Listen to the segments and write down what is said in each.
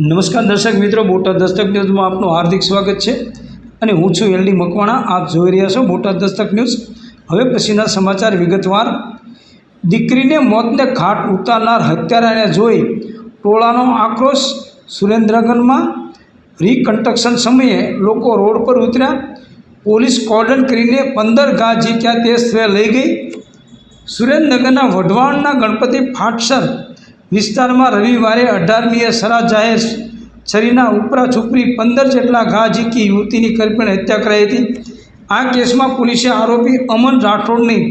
નમસ્કાર દર્શક મિત્રો, બોટાદ દસ્તક ન્યૂઝમાં આપનું હાર્દિક સ્વાગત છે અને હું છું એલડી મકવાણા, આપ જોઈ રહ્યા છો બોટાદ દસ્તક ન્યૂઝ. હવે પછીના સમાચાર વિગતવાર. દીકરીને મોતને ઘાટ ઉતારનાર હત્યારાને જોઈ ટોળાનો આક્રોશ સુરેન્દ્રનગરમાં. રીકન્સ્ટ્રક્શન સમયે લોકો રોડ પર ઉતર્યા. પોલીસ કોર્ડન કરીને પંદર ઘા જીત્યા તે સ્થળે લઈ ગઈ. સુરેન્દ્રનગરના વઢવાણના ગણપતિ ફાટસર વિસ્તારમાં રવિવારે અઢારમીએ સરા જાહેર છરીના ઉપરા છુપરી પંદર જેટલા ઘા ઝીકી યુવતીની કરપીણ હત્યા કરાઈ હતી. આ કેસમાં પોલીસે આરોપી અમન રાઠોડની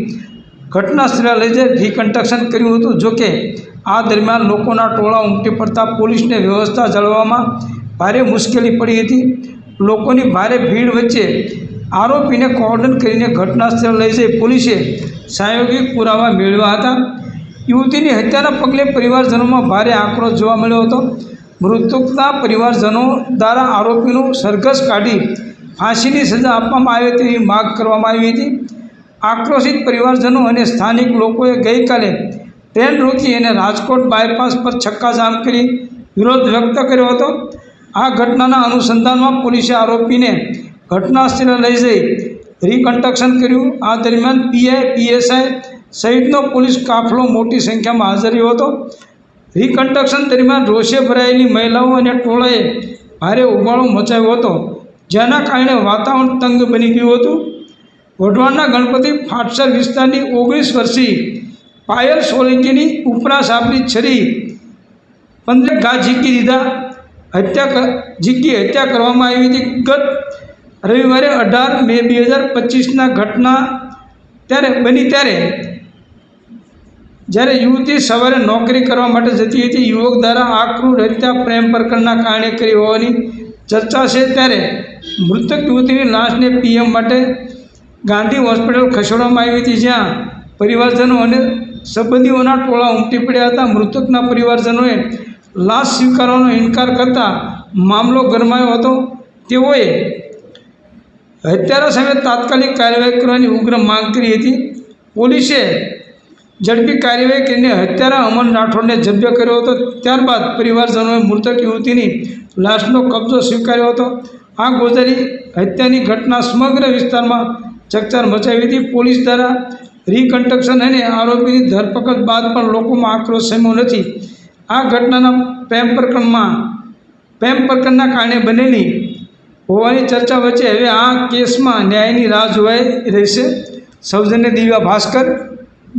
ઘટના સ્થળે લઈ જઈ રિકન્સ્ટ્રક્શન કર્યું હતું. જોકે આ દરમિયાન લોકોના ટોળા ઉમટી પડતા પોલીસને વ્યવસ્થા જાળવવામાં ભારે મુશ્કેલી પડી હતી. લોકોની ભારે ભીડ વચ્ચે આરોપીને કોર્ડન કરીને ઘટના સ્થળે લઈ જઈ પોલીસે પ્રાયોગિક પુરાવા મેળવ્યા હતા. યુવતીની હત્યાના પગલે પરિવારજનોમાં ભારે આક્રોશ જોવા મળ્યો હતો. મૃતકના પરિવારજનો દ્વારા આરોપીનું સરઘસ કાઢી ફાંસીની સજા આપવામાં આવે તેવી માગ કરવામાં આવી હતી. આક્રોશિત પરિવારજનો અને સ્થાનિક લોકોએ ગઈકાલે ટ્રેન રોકી અને રાજકોટ બાયપાસ પર છક્કાજામ કરી વિરોધ વ્યક્ત કર્યો હતો. આ ઘટનાના અનુસંધાનમાં પોલીસે આરોપીને ઘટના સ્થળે લઈ જઈ રિકન્સ્ટ્રક્શન કર્યું. આ દરમિયાન પીઆઈ, પીએસઆઈ સહિતનો પોલીસ કાફલો મોટી સંખ્યામાં હાજર રહ્યો હતો. રિકન્સ્ટ્રક્શન દરમિયાન રોષે ભરાયેલી મહિલાઓ અને ટોળાએ ભારે ઉબાળો મચાવ્યો હતો. જેના કારણે વાતાવરણ તંગ બની ગયું હતું. વઢવાણના ગણપતિ ફાટસર વિસ્તારની ઓગણીસ વર્ષી પાયલ સોલંકીની ઉપરા સાપરી છરી પંદર ઘા ઝીકી દીધા. હત્યા ઝીકી હત્યા કરવામાં આવી હતી. ગત રવિવારે અઢાર મે બે હજાર પચીસના ઘટના ત્યારે બની ત્યારે જ્યારે યુવતી સવારે નોકરી કરવા માટે જતી હતી, યુવક દ્વારા આક્રૂર ક્રૂર હત્યા પ્રેમ પ્રકરણના કારણે કરી હોવાની ચર્ચા છે. ત્યારે મૃતક યુવતીની લાશને પીએમ માટે ગાંધી હોસ્પિટલ ખસેડવામાં આવી હતી, જ્યાં પરિવારજનો અને સંબંધીઓના ટોળા ઉમટી પડ્યા હતા. મૃતકના પરિવારજનોએ લાશ સ્વીકારવાનો ઇનકાર કરતા મામલો ગરમાયો હતો. તેઓએ હત્યારા સામે તાત્કાલિક કાર્યવાહી કરવાની ઉગ્ર માંગ કરી હતી. પોલીસે ઝડપી કાર્યવાહી કરીને હત્યારા અમન રાઠોડને જબ્ય કર્યો હતો. ત્યારબાદ પરિવારજનોએ મૃતક યુવતીની લાશનો કબજો સ્વીકાર્યો હતો. આ ગોઝારી હત્યાની ઘટના સમગ્ર વિસ્તારમાં ચકચાર મચાવી હતી. પોલીસ દ્વારા રિકન્સ્ટ્રક્શન અને આરોપીની ધરપકડ બાદ પણ લોકોમાં આક્રોશ સમ્યો નથી. આ ઘટનાના પ્રેમ પ્રકરણમાં પ્રેમ પ્રકરણના કારણે બનેલી હોવાની ચર્ચા વચ્ચે હવે આ કેસમાં ન્યાયની રાહ જોવાઈ રહેશે. સૌજન્ય દિવ્યા ભાસ્કર